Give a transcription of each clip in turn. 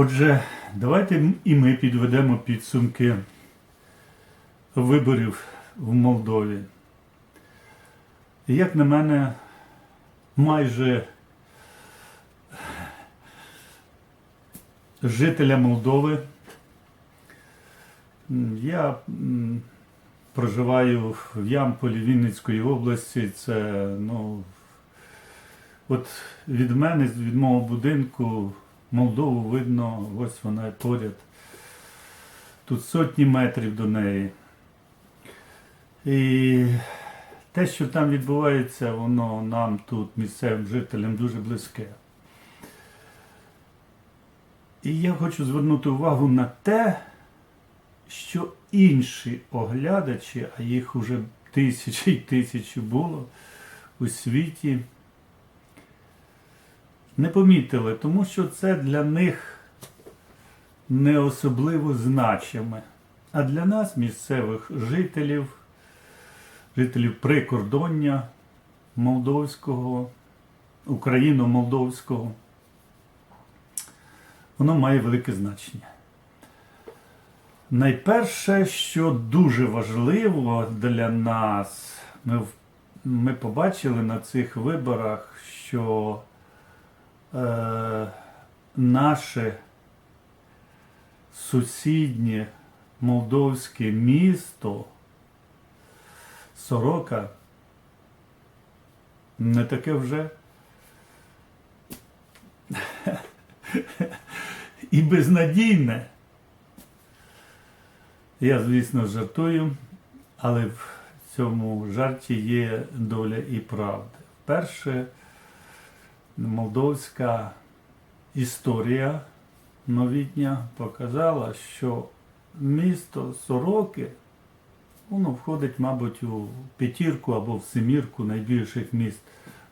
Отже, давайте і ми підведемо підсумки виборів в Молдові. Як на мене, майже жителя Молдови. Я проживаю в Ямполі Вінницької області. Це ну, от від мене, від мого будинку, Молдову видно, ось вона поряд. Тут сотні метрів до неї. І те, що там відбувається, воно нам тут, місцевим жителям, дуже близьке. І я хочу звернути увагу на те, що інші оглядачі, а їх уже тисячі й тисячі було у світі, не помітили, тому що це для них не особливо значиме. А для нас, місцевих жителів, жителів прикордоння молдовського, україно-молдовського, воно має велике значення. Найперше, що дуже важливо для нас, ми, ми побачили на цих виборах, що е, наше сусіднє молдовське місто Сорока не таке вже і безнадійне. Я, звісно, жартую, але в цьому жарті є доля і правди. Перше, молдовська історія новітня показала, що місто Сороки, воно входить, мабуть, у п'ятірку або в семірку найбільших міст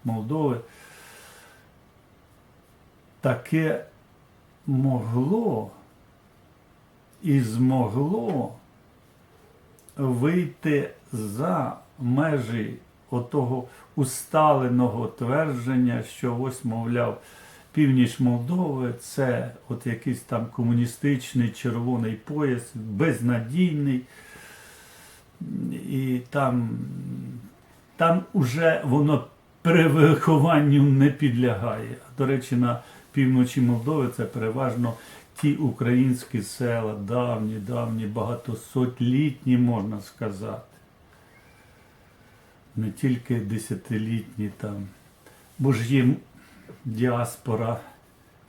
Молдови. Таке могло і змогло вийти за межі отого усталеного твердження, що ось, мовляв, північ Молдови це от якийсь там комуністичний червоний пояс, безнадійний. І там, там уже воно перевихованню не підлягає. До речі, на півночі Молдови це переважно ті українські села, давні, давні, багатосотлітні, можна сказати. Не тільки десятилітні там. Бо ж є діаспора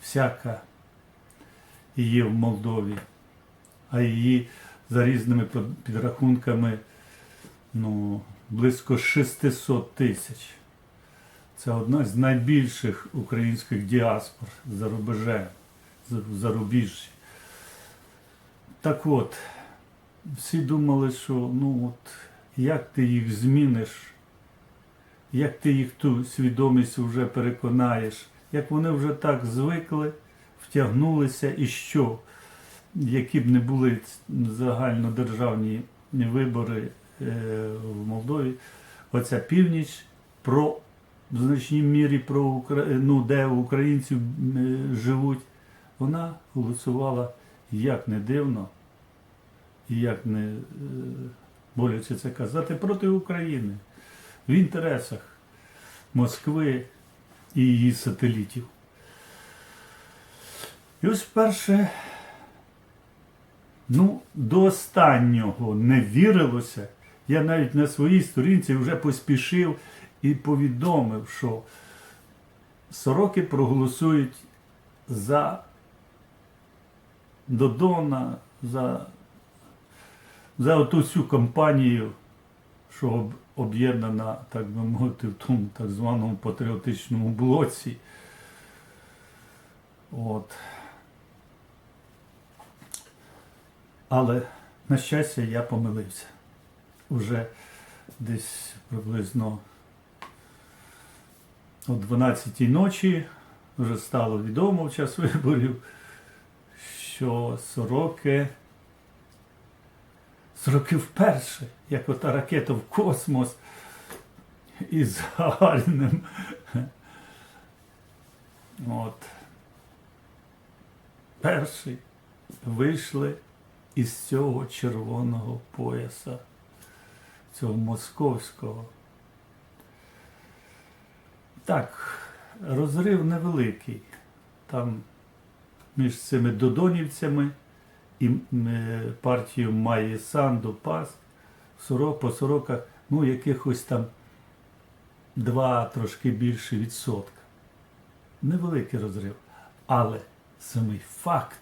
всяка є в Молдові, а її за різними підрахунками ну, близько 600 тисяч. Це одна з найбільших українських діаспор за рубежем, за- в зарубіжжі. Так от, всі думали, що ну от, як ти їх зміниш, як ти їх ту свідомість вже переконаєш, як вони вже так звикли, втягнулися і що, які б не були загальнодержавні вибори е, в Молдові, оця північ про в значній мірі про Укра... ну, де українці е, живуть, вона голосувала як не дивно, і як не е, боляче це казати, проти України в інтересах Москви і її сателітів. І ось вперше, ну, до останнього не вірилося. Я навіть на своїй сторінці вже поспішив і повідомив, що сороки проголосують за Додона, за, за оту всю кампанію, що об- об'єднана, так би мовити, в тому так званому патріотичному блоці. От. Але, на щастя, я помилився. Уже десь приблизно о 12-й ночі вже стало відомо в час виборів, що сороки, сороки вперше, як ота ракета в космос із Гагаріним. От. перші вийшли із цього червоного пояса, цього московського. Так, розрив невеликий. Там між цими додонівцями і е, партією Майї Санду Пас сорок, по сороках, ну, якихось там два трошки більше відсотка. Невеликий розрив. Але самий факт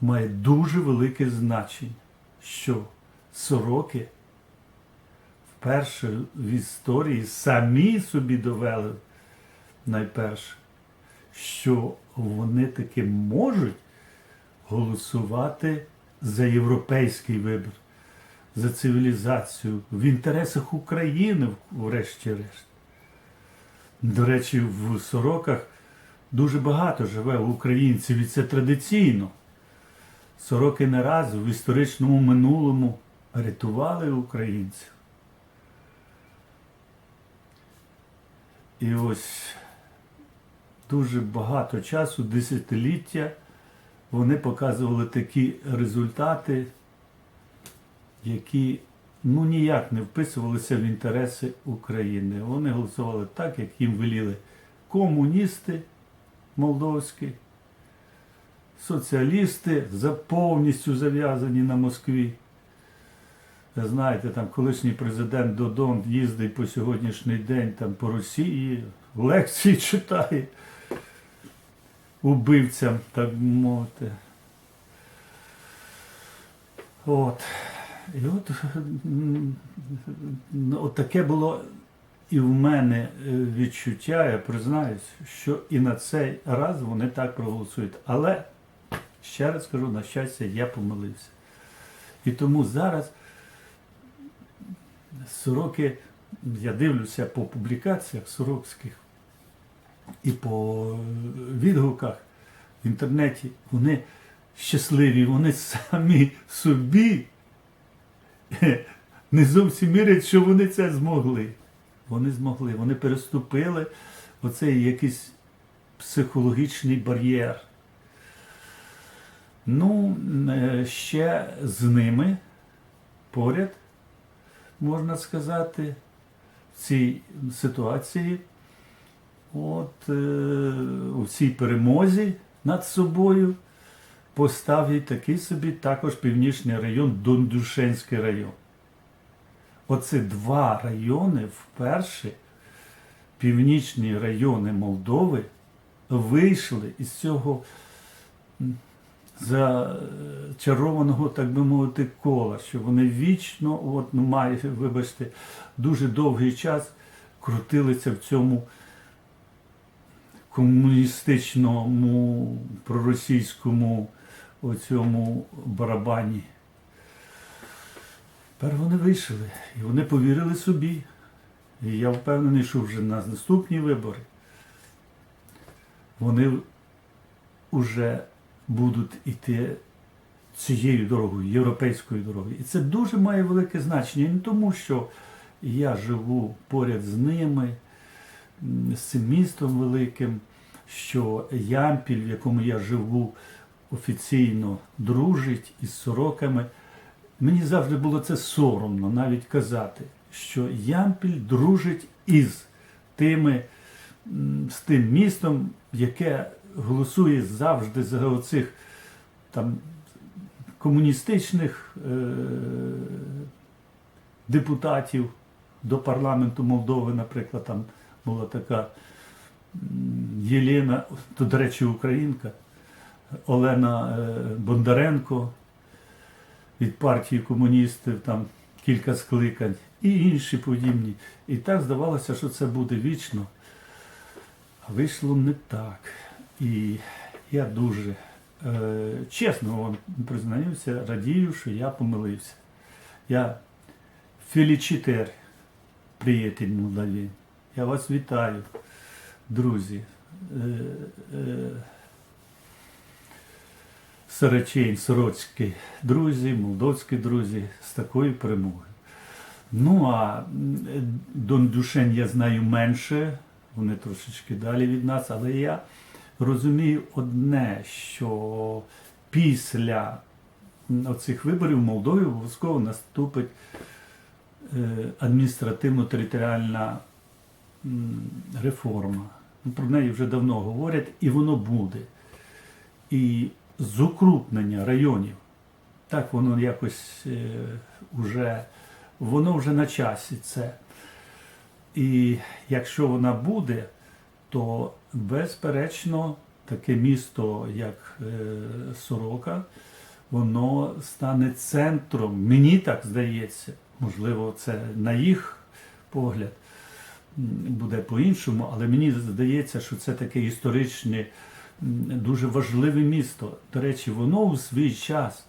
має дуже велике значення, що сороки вперше в історії самі собі довели найперше, що вони таки можуть голосувати за європейський вибір, за цивілізацію в інтересах України, врешті-решт. До речі, в сороках дуже багато живе українців, і це традиційно. Сороки не раз в історичному минулому рятували українців. І ось дуже багато часу, десятиліття, вони показували такі результати, які ну ніяк не вписувалися в інтереси України. Вони голосували так, як їм веліли комуністи молдовські, соціалісти повністю зав'язані на Москві. Знаєте, там колишній президент Додон їздить по сьогоднішній день там по Росії, лекції читає убивцям, так би мовити. От. І от, от таке було і в мене е, відчуття, я признаюсь, що і на цей раз вони так проголосують. Але, ще раз кажу, на щастя, я помилився. І тому зараз сороки, я дивлюся по публікаціях сорокських і по відгуках в інтернеті, вони щасливі, вони самі собі не зовсім вірять, що вони це змогли. Вони змогли, вони переступили оцей якийсь психологічний бар'єр. Ну, е, ще з ними поряд, можна сказати, в цій ситуації, от, е, у цій перемозі над собою поставить такий собі також північний район, Дондушенський район. Оце два райони вперше, північні райони Молдови, вийшли із цього зачарованого, так би мовити, кола, що вони вічно, от, ну, має, вибачте, дуже довгий час крутилися в цьому комуністичному, проросійському оцьому барабані. Тепер вони вийшли і вони повірили собі. І я впевнений, що вже на наступні вибори вони вже будуть йти цією дорогою, європейською дорогою. І це дуже має велике значення. Не тому, що я живу поряд з ними, з цим містом великим, що Ямпіль, в якому я живу, офіційно дружить із сороками. Мені завжди було це соромно навіть казати, що Ямпіль дружить із тими, з тим містом, яке голосує завжди за оцих там комуністичних е- депутатів до парламенту Молдови, наприклад, там була така Єлена, то, до речі, українка, Олена е, Бондаренко від партії комуністів, там кілька скликань і інші подібні. І так здавалося, що це буде вічно. А вийшло не так. І я дуже е, чесно вам признаюся, радію, що я помилився. Я фелічитер, приятель Молдаві. Я вас вітаю, друзі. Е, е, Сарачень, Сороцький друзі, молдовські друзі з такою перемогою. Ну а м, Дондюшен я знаю менше, вони трошечки далі від нас, але я розумію одне, що після м, оцих виборів в Молдові обов'язково наступить е, адміністративно-територіальна реформа. Ну, Про неї вже давно говорять, і воно буде. І з укрупнення районів, так воно якось е, уже, воно вже на часі це. І якщо вона буде, то безперечно таке місто, як е, Сорока, воно стане центром. Мені так здається, можливо, це на їх погляд буде по-іншому, але мені здається, що це таке історичне, дуже важливе місто. До речі, воно у свій час,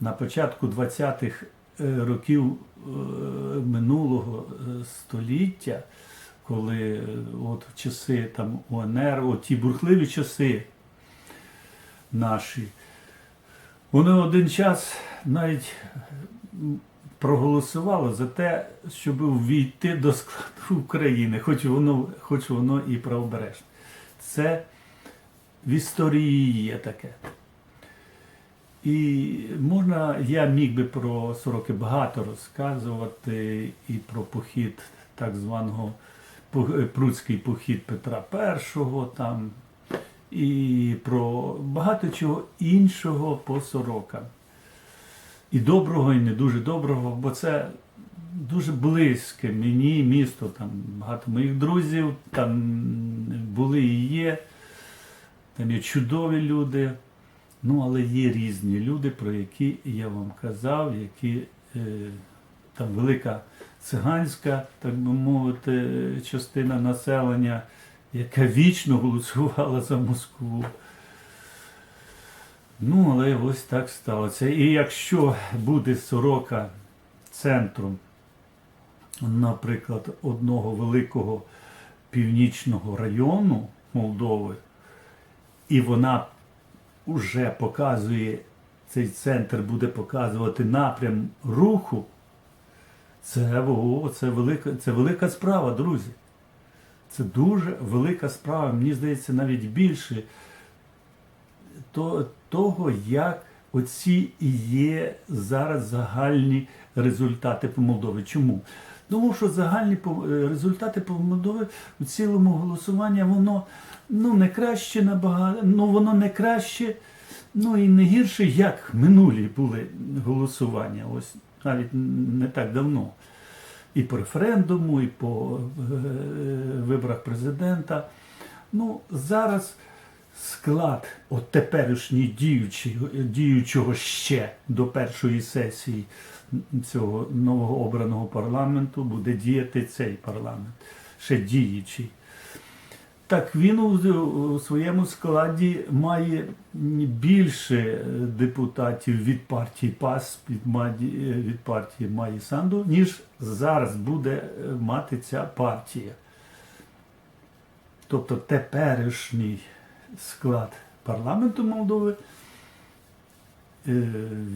на початку 20-х е, років е, минулого е, століття, коли от в часи там УНР, от ті бурхливі часи наші, вони один час навіть м, проголосували за те, щоб ввійти до складу України, хоч воно, хоч воно і правобережне. Це в історії є таке. І можна, я міг би про сороки багато розказувати і про похід так званого Пруцький похід Петра І, там, і про багато чого іншого по сорокам. І доброго, і не дуже доброго, бо це дуже близьке мені місто. Там багато моїх друзів там були і є. Там є чудові люди. Ну, але є різні люди, про які я вам казав, які е, там велика циганська, так би мовити, частина населення, яка вічно голосувала за Москву. Ну, але ось так сталося. І якщо буде сорока центром, наприклад, одного великого північного району Молдови, і вона вже показує, цей центр буде показувати напрям руху, це, о, це, велика, це велика справа, друзі. Це дуже велика справа. Мені здається, навіть більше то, того, як оці і є зараз загальні результати по Молдові. Чому? Тому що загальні е, результати по Молдові у цілому голосування, воно ну, не краще набагато, ну воно не краще, ну і не гірше, як минулі були голосування. Ось навіть не так давно. І по референдуму, і по е, виборах президента. Ну, зараз склад от теперішній діючий, діючого ще до першої сесії цього нового обраного парламенту буде діяти цей парламент, ще діючий. Так він у, своєму складі має більше депутатів від партії ПАС, від партії Маї Санду, ніж зараз буде мати ця партія. Тобто теперішній склад парламенту Молдови, е,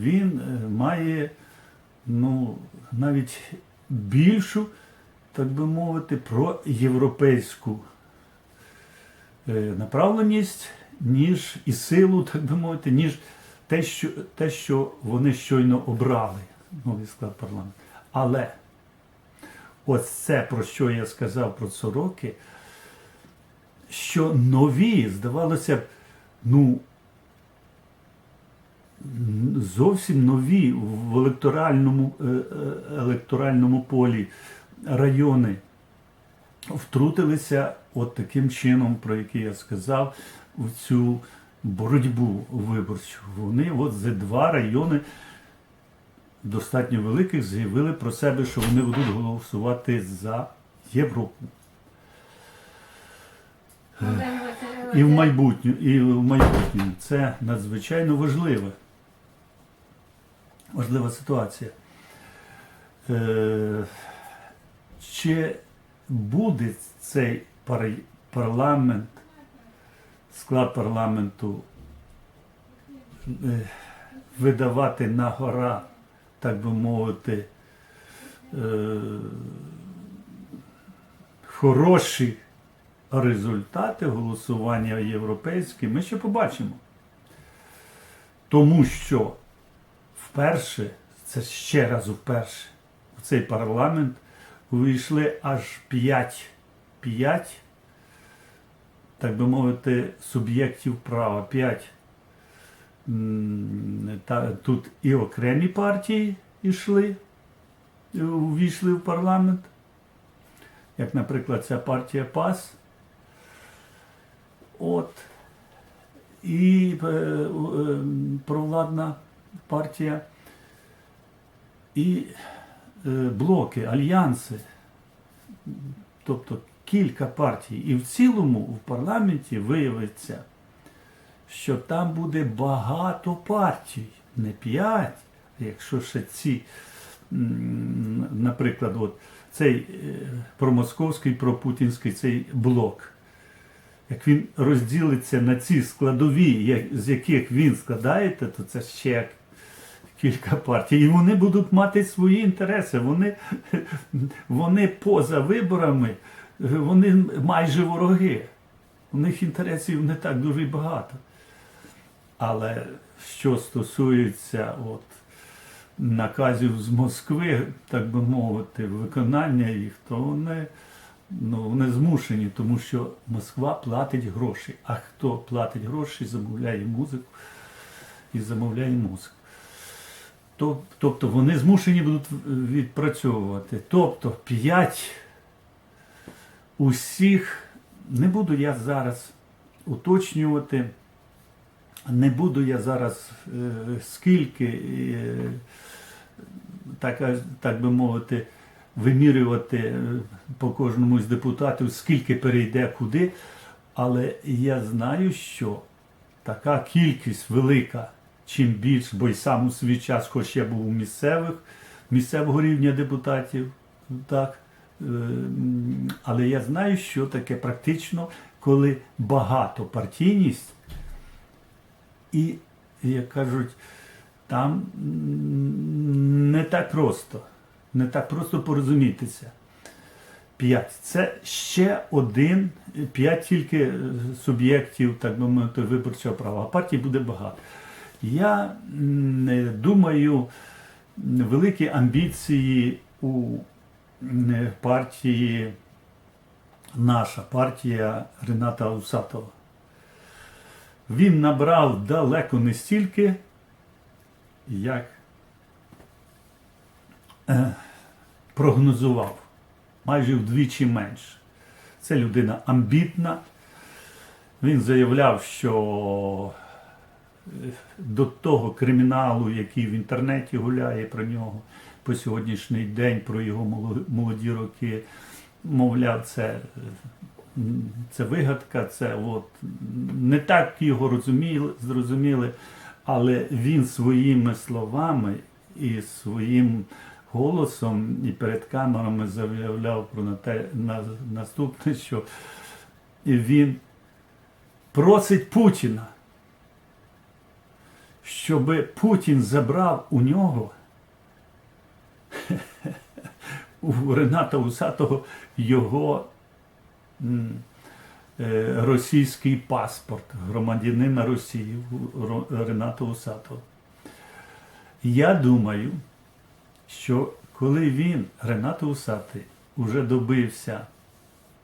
він е, має ну, навіть більшу, так би мовити, проєвропейську е, направленість, ніж і силу, так би мовити, ніж те, що, те, що вони щойно обрали, новий склад парламенту. Але ось це, про що я сказав про Сороки, що нові, здавалося б, ну, зовсім нові в електоральному, е, е, електоральному полі райони втрутилися от таким чином, про який я сказав, в цю боротьбу виборчу. Вони от за два райони достатньо великих заявили про себе, що вони будуть голосувати за Європу. І в майбутньому, і в майбутньому. Це надзвичайно важливе. Важлива ситуація. Е, чи буде цей парламент, склад парламенту е, видавати на гора, так би мовити, е, хороші результати голосування європейське ми ще побачимо. Тому що вперше, це ще раз вперше, в цей парламент увійшли аж 5, 5 так би мовити, суб'єктів права. 5. Та, тут і окремі партії йшли, увійшли в парламент, як, наприклад, ця партія ПАС. От. І е, е, провладна партія, і е, блоки, альянси, тобто кілька партій. І в цілому в парламенті виявиться, що там буде багато партій, не п'ять, якщо ще ці, наприклад, от цей промосковський, пропутінський цей блок. Як він розділиться на ці складові, з яких він складається, то це ще кілька партій. І вони будуть мати свої інтереси. Вони, вони поза виборами, вони майже вороги. У них інтересів не так дуже багато. Але що стосується от, наказів з Москви, так би мовити, виконання їх, то вони, ну, вони змушені, тому що Москва платить гроші. А хто платить гроші, замовляє музику і замовляє музику. Тобто вони змушені будуть відпрацьовувати. Тобто 5 усіх, не буду я зараз уточнювати, не буду я зараз е, скільки, е, так, так би мовити, вимірювати е, по кожному з депутатів, скільки перейде куди. Але я знаю, що така кількість велика, чим більш, бо й сам у свій час, хоч я був у місцевих, місцевого рівня депутатів, так. е, Але я знаю, що таке практично, коли багатопартійність, і, як кажуть, там не так просто, не так просто порозумітися. П'ять. Це ще один, п'ять тільки е, суб'єктів, так би мовити, виборчого права. А партій буде багато. Я думаю, великі амбіції у партії, наша партія Рената Усатова. Він набрав далеко не стільки, як прогнозував майже вдвічі менше. Це людина амбітна. Він заявляв, що е, до того криміналу, який в інтернеті гуляє про нього по сьогоднішній день, про його молоді роки, мовляв, це, е, це вигадка, це от, не так його розуміли, зрозуміли, але він своїми словами і своїм голосом і перед камерами заявляв про наступне, що він просить Путіна, щоб Путін забрав у нього у Рената Усатого його е, російський паспорт громадянина Росії Рената Усатого. Я думаю, що коли він, Ренат Усатий, уже добився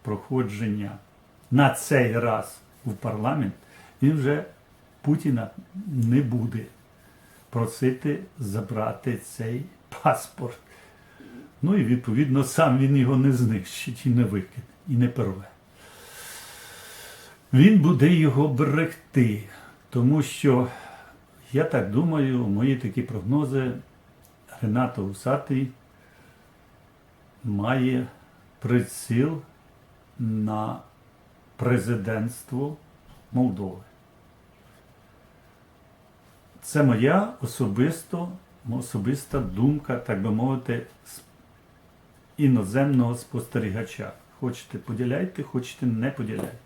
проходження на цей раз у парламент, він вже Путіна не буде просити забрати цей паспорт. Ну і відповідно сам він його не знищить і не викине, і не порве. Він буде його берегти, тому що, я так думаю, мої такі прогнози, Ренато Усатий має приціл на президентство Молдови. Це моя особисто, особиста думка, так би мовити, іноземного спостерігача. Хочете поділяйте, хочете не поділяйте.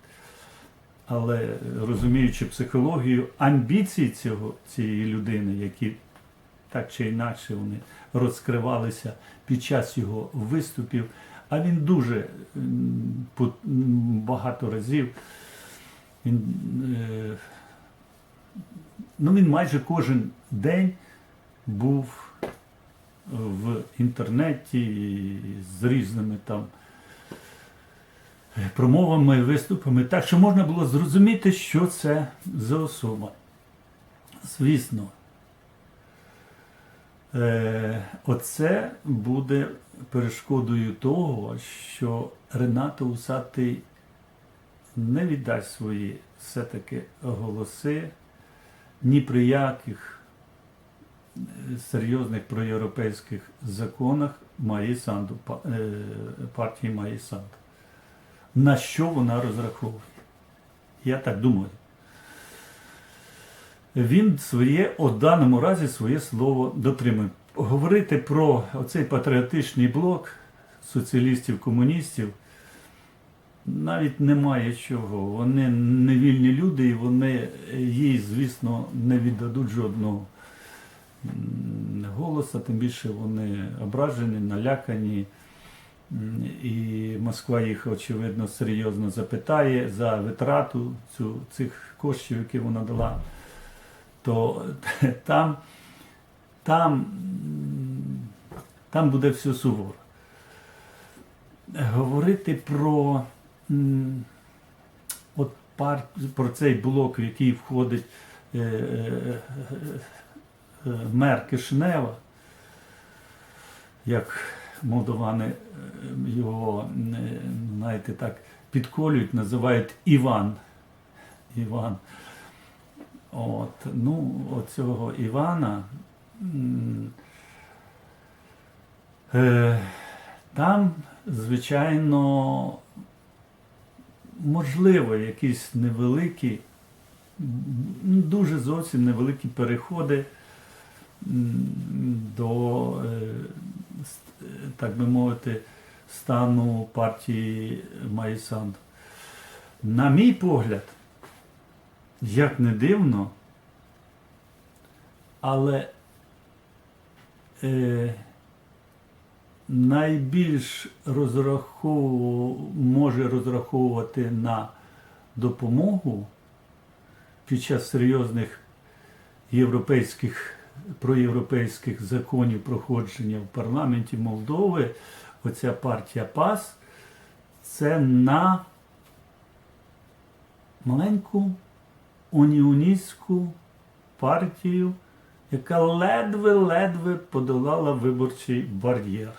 Але розуміючи психологію амбіцій цього, цієї людини, які так чи інакше вони розкривалися під час його виступів, А він дуже багато разів. Він, е, ну, він майже кожен день був в інтернеті з різними там е, промовами, виступами, так що можна було зрозуміти, що це за особа. Звісно, е, оце буде перешкодою того, що Ренато Усатий не віддасть свої все-таки голоси ні при яких е, серйозних проєвропейських законах Маї Санду, е, партії Маї Санду. На що вона розраховує? Я так думаю. Він своє, у даному разі, своє слово дотримує. Говорити про оцей патріотичний блок соціалістів, комуністів навіть немає чого. Вони невільні люди і вони їй, звісно, не віддадуть жодного голоса, тим більше вони ображені, налякані. І Москва їх, очевидно, серйозно запитає за витрату цю, цих коштів, які вона дала. То там, там, там буде все суворо. Говорити про, от пар, про цей блок, в який входить е, е, е, мер Кишинева, як молдовани е, його, е, знаєте, так підколюють, називають Іван. Іван. От, ну, оцього Івана. Е, там, звичайно, можливо, якісь невеликі, дуже зовсім невеликі переходи до, е, так би мовити, стану партії Майсанд. На мій погляд, як не дивно, але е, найбільш розрахову, може розраховувати на допомогу під час серйозних європейських проєвропейських законів проходження в парламенті Молдови, оця партія ПАС, це на маленьку уніоністську партію, яка ледве-ледве подолала виборчий бар'єр.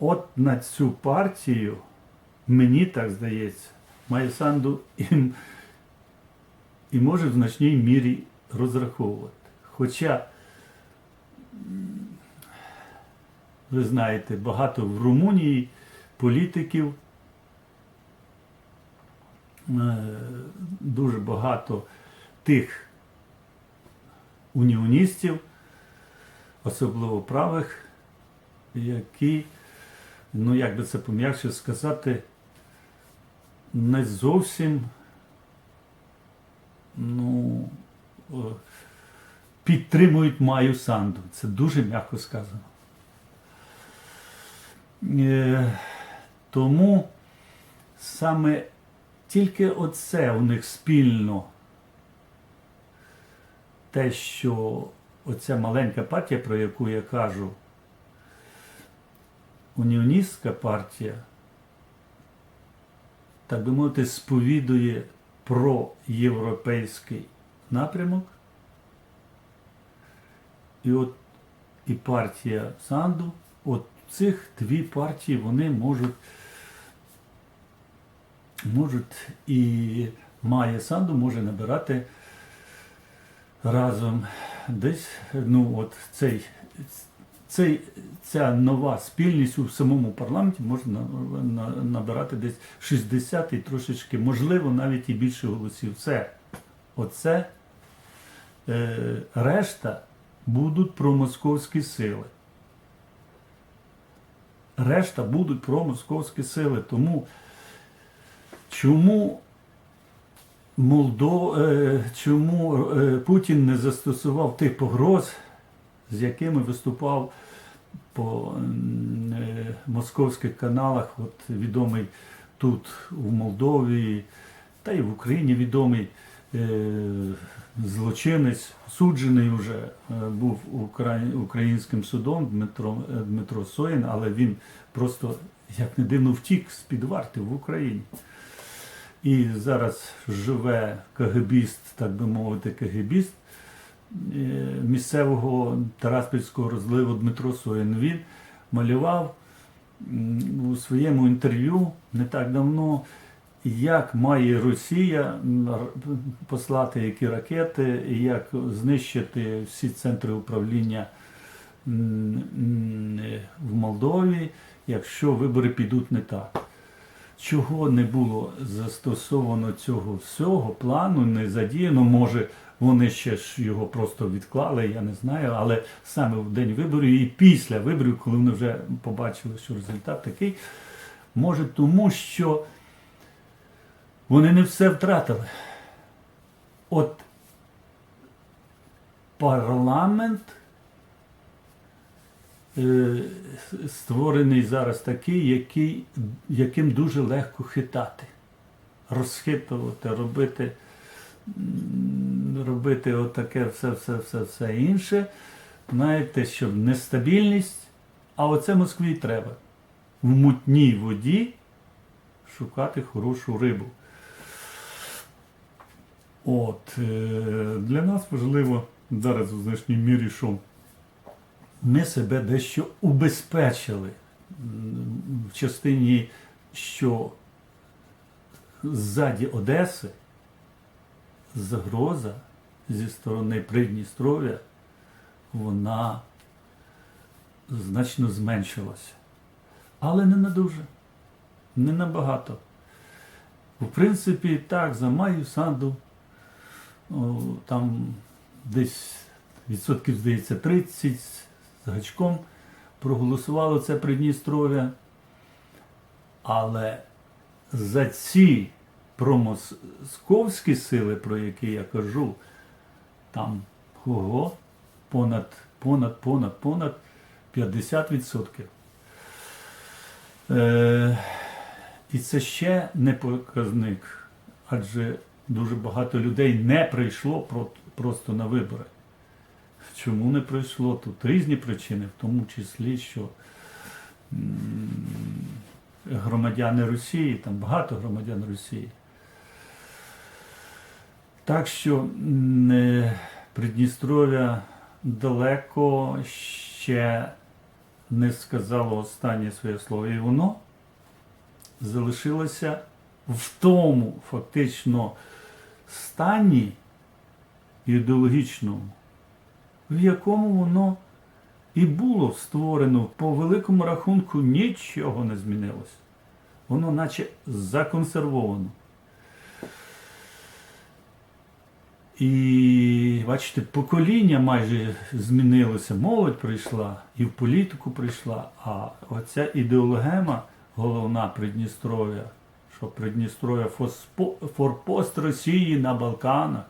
От на цю партію, мені так здається, Майсанду і, і може в значній мірі розраховувати. Хоча, ви знаєте, багато в Румунії політиків, дуже багато тих уніоністів, особливо правих, які, ну як би це пом'якше сказати, не зовсім ну, о, підтримують Маю Санду. Це дуже м'яко сказано. Е, тому саме тільки оце у них спільно те, що оця маленька партія, про яку я кажу, уніоністська партія, так би мовити, сповідує про європейський напрямок. І от і партія Санду, от цих дві партії вони можуть, можуть і Майя Санду може набирати разом десь, ну от цей, цей, ця нова спільність у самому парламенті може на, на, набирати десь 60 і трошечки, можливо, навіть і більше голосів. Це, оце е, решта будуть промосковські сили. Решта будуть промосковські сили. Тому чому Молдо... е, чому е, Путін не застосував тих погроз, з якими виступав по е, московських каналах, от відомий тут у Молдові, та й в Україні відомий злочинець, суджений вже був українським судом Дмитро, Дмитро Соїн, але він просто, як не дивно, втік з-під варти в Україні. І зараз живе КГБіст, так би мовити, КГБіст е, місцевого Тараспільського розливу Дмитро Соїн. Малював у своєму інтерв'ю не так давно, як має Росія послати які ракети, як знищити всі центри управління в Молдові, якщо вибори підуть не так. Чого не було застосовано цього всього плану, не задіяно, може вони ще ж його просто відклали, я не знаю, але саме в день виборів і після виборів, коли вони вже побачили, що результат такий, може тому, що вони не все втратили. От парламент створений зараз такий, який, яким дуже легко хитати, розхитувати, робити, робити отаке все, все, все, все інше. Знаєте, що нестабільність, а оце Москві треба. В мутній воді шукати хорошу рибу. От, е, для нас важливо зараз у значній мірі, що ми себе дещо убезпечили в частині, що ззаді Одеси загроза зі сторони Придністров'я, вона значно зменшилася. Але не на дуже, не набагато. В принципі, так, за Маю Санду там десь відсотків, здається, 30 з гачком проголосувало це Придністров'я. Але за ці промосковські сили, про які я кажу, там ого, понад, понад, понад, понад 50%. Е, і це ще не показник, адже дуже багато людей не прийшло просто на вибори. Чому не прийшло? Тут різні причини, в тому числі, що громадяни Росії, там багато громадян Росії. Так що е, Придністров'я далеко ще не сказало останнє своє слово. І воно залишилося в тому фактично стані ідеологічному, в якому воно і було створено, по великому рахунку нічого не змінилося. Воно наче законсервовано. І бачите, покоління майже змінилося, молодь прийшла і в політику прийшла, а оця ідеологема головна Придністров'я, що Придністров'я форпост Росії на Балканах,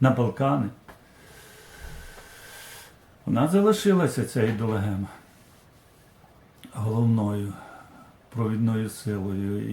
на Балкани. Вона залишилася ця ідеологема головною провідною силою.